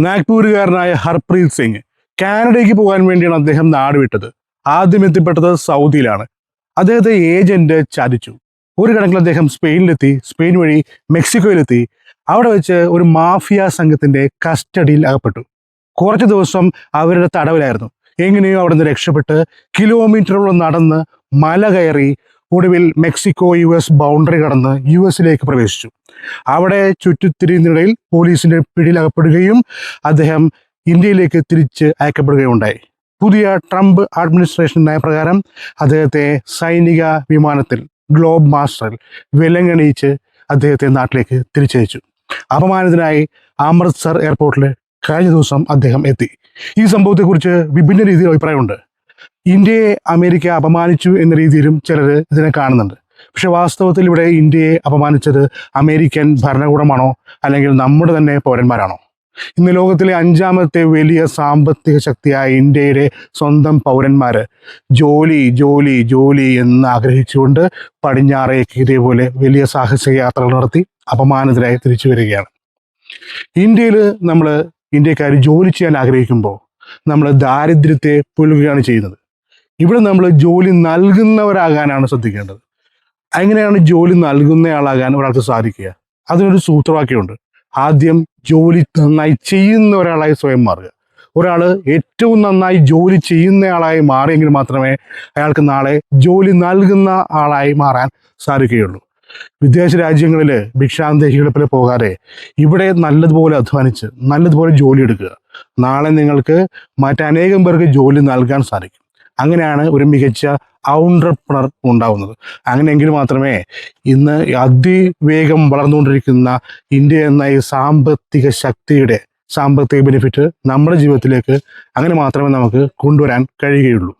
നാഗ്പൂരുകാരനായ ഹർപ്രീത് സിംഗ് കാനഡയ്ക്ക് പോകാൻ വേണ്ടിയാണ് അദ്ദേഹം നാട് വിട്ടത് ആദ്യം എത്തിപ്പെട്ടത് സൗദിയിലാണ്. അദ്ദേഹത്തെ ഏജന്റ് ചതിച്ചു. ഒരു കണക്കിൽ അദ്ദേഹം സ്പെയിനിലെത്തി സ്പെയിൻ വഴി മെക്സിക്കോയിലെത്തി. അവിടെ വെച്ച് ഒരു മാഫിയ സംഘത്തിന്റെ കസ്റ്റഡിയിൽ അകപ്പെട്ടു. കുറച്ച് ദിവസം അവരുടെ തടവിലായിരുന്നു. എങ്ങനെയോ അവിടെ നിന്ന് രക്ഷപ്പെട്ട് കിലോമീറ്ററോളം നടന്ന് മല കയറി ഒടുവിൽ മെക്സിക്കോ യു എസ് ബൗണ്ടറി കടന്ന് യു എസിലേക്ക് പ്രവേശിച്ചു. അവിടെ ചുറ്റിത്തിരിയുന്നതിനിടയിൽ പോലീസിന്റെ പിടിയിലകപ്പെടുകയും അദ്ദേഹം ഇന്ത്യയിലേക്ക് തിരിച്ച് അയക്കപ്പെടുകയുണ്ടായി. പുതിയ ട്രംപ് അഡ്മിനിസ്ട്രേഷൻ നയപ്രകാരം അദ്ദേഹത്തെ സൈനിക വിമാനത്തിൽ ഗ്ലോബ് മാസ്റ്ററിൽ വിലങ്ങണിയിച്ച് അദ്ദേഹത്തെ നാട്ടിലേക്ക് തിരിച്ചയച്ചു. അപമാനത്തിനായി അമൃത്സർ എയർപോർട്ടിൽ കഴിഞ്ഞ ദിവസം അദ്ദേഹം എത്തി. ഈ സംഭവത്തെക്കുറിച്ച് വിഭിന്ന രീതിയിൽ അഭിപ്രായമുണ്ട്. ഇന്ത്യയെ അമേരിക്ക അപമാനിച്ചു എന്ന രീതിയിലും ചിലർ ഇതിനെ കാണുന്നുണ്ട്. പക്ഷെ വാസ്തവത്തിൽ ഇവിടെ ഇന്ത്യയെ അപമാനിച്ചത് അമേരിക്കൻ ഭരണകൂടമാണോ? അല്ലെങ്കിൽ നമ്മുടെ തന്നെ പൗരന്മാരാണോ? ഇന്ന് ലോകത്തിലെ അഞ്ചാമത്തെ വലിയ സാമ്പത്തിക ശക്തിയായ ഇന്ത്യയുടെ സ്വന്തം പൗരന്മാർ ജോലി ജോലി ജോലി എന്ന് ആഗ്രഹിച്ചുകൊണ്ട് പടിഞ്ഞാറേക്ക് ഇതേപോലെ വലിയ സാഹസിക യാത്രകൾ നടത്തി അപമാനത്തിനായി തിരിച്ചു വരികയാണ്. ഇന്ത്യയിൽ നമ്മൾ ഇന്ത്യക്കാർ ജോലി ചെയ്യാൻ ആഗ്രഹിക്കുമ്പോൾ നമ്മൾ ദാരിദ്ര്യത്തെ പുലുകയാണ് ചെയ്യുന്നത്. ഇവിടെ നമ്മൾ ജോലി നൽകുന്നവരാകാനാണ് ശ്രദ്ധിക്കേണ്ടത്. എങ്ങനെയാണ് ജോലി നൽകുന്നയാളാകാൻ ഒരാൾക്ക് സാധിക്കുക? അതിനൊരു സൂത്രവാക്യമുണ്ട്. ആദ്യം ജോലി നന്നായി ചെയ്യുന്ന ഒരാളായി സ്വയം മാറുക. ഒരാൾ ഏറ്റവും നന്നായി ജോലി ചെയ്യുന്നയാളായി മാറിയെങ്കിൽ മാത്രമേ അയാൾക്ക് നാളെ ജോലി നൽകുന്ന ആളായി മാറാൻ സാധിക്കുകയുള്ളൂ. വിദേശ രാജ്യങ്ങളിൽ ഭിക്ഷാന്തേഹികളെ പോലെ പോകാതെ ഇവിടെ നല്ലതുപോലെ അധ്വാനിച്ച് നല്ലതുപോലെ ജോലി എടുക്കുക. നാളെ നിങ്ങൾക്ക് മറ്റനേകം പേർക്ക് ജോലി നൽകാൻ സാധിക്കും. അങ്ങനെയാണ് ഒരു മികച്ച ഔണ്ടർപ്രണർ ഉണ്ടാവുന്നത്. അങ്ങനെയെങ്കിൽ മാത്രമേ ഇന്ന് അതിവേഗം വളർന്നുകൊണ്ടിരിക്കുന്ന ഇന്ത്യ എന്ന ഈ സാമ്പത്തിക ശക്തിയുടെ സാമ്പത്തിക ബെനിഫിറ്റ് നമ്മുടെ ജീവിതത്തിലേക്ക് അങ്ങനെ മാത്രമേ നമുക്ക് കൊണ്ടുവരാൻ കഴിയുകയുള്ളൂ.